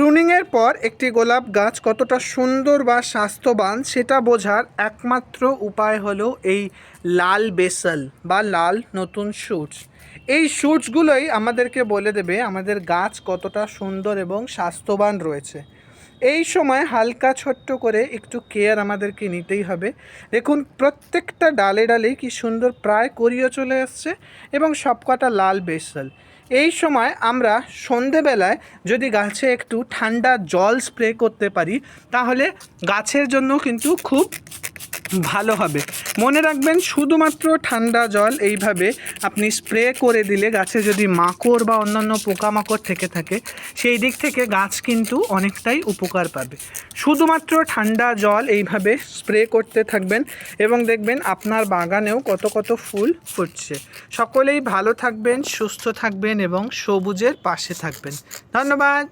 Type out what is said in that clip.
প্রুনিংয়ের পর একটি গোলাপ গাছ কতটা সুন্দর বা স্বাস্থ্যবান সেটা বোঝার একমাত্র উপায় হলো এই লাল বেসল বা লাল নতুন শুটস এই শুটসগুলোই আমাদেরকে বলে দেবে আমাদের গাছ কতটা সুন্দর এবং স্বাস্থ্যবান রয়েছে। এই সময় হালকা ছোট্ট করে একটু কেয়ার আমাদেরকে নিতেই হবে। দেখুন, প্রত্যেকটা ডালে ডালেই কি সুন্দর প্রায় করিয়ে চলে আসছে এবং সবকটা লাল বেসল। এই সময় আমরা সন্ধেবেলায় যদি গাছে একটু ঠান্ডা জল স্প্রে করতে পারি, তাহলে গাছের জন্য কিন্তু খুব ভালো হবে। মনে রাখবেন, শুধুমাত্র ঠান্ডা জল এইভাবে আপনি স্প্রে করে দিলে গাছে যদি মাকড় বা অন্যান্য পোকামাকড় থেকে থাকে, সেই দিক থেকে গাছ কিন্তু অনেকটাই উপকার পাবে। শুধুমাত্র ঠান্ডা জল এইভাবে স্প্রে করতে থাকবেন এবং দেখবেন আপনার বাগানেও কত কত ফুল ফুটছে। সকলেই ভালো থাকবেন, সুস্থ থাকবেন এবং সবুজের পাশে থাকবেন। ধন্যবাদ।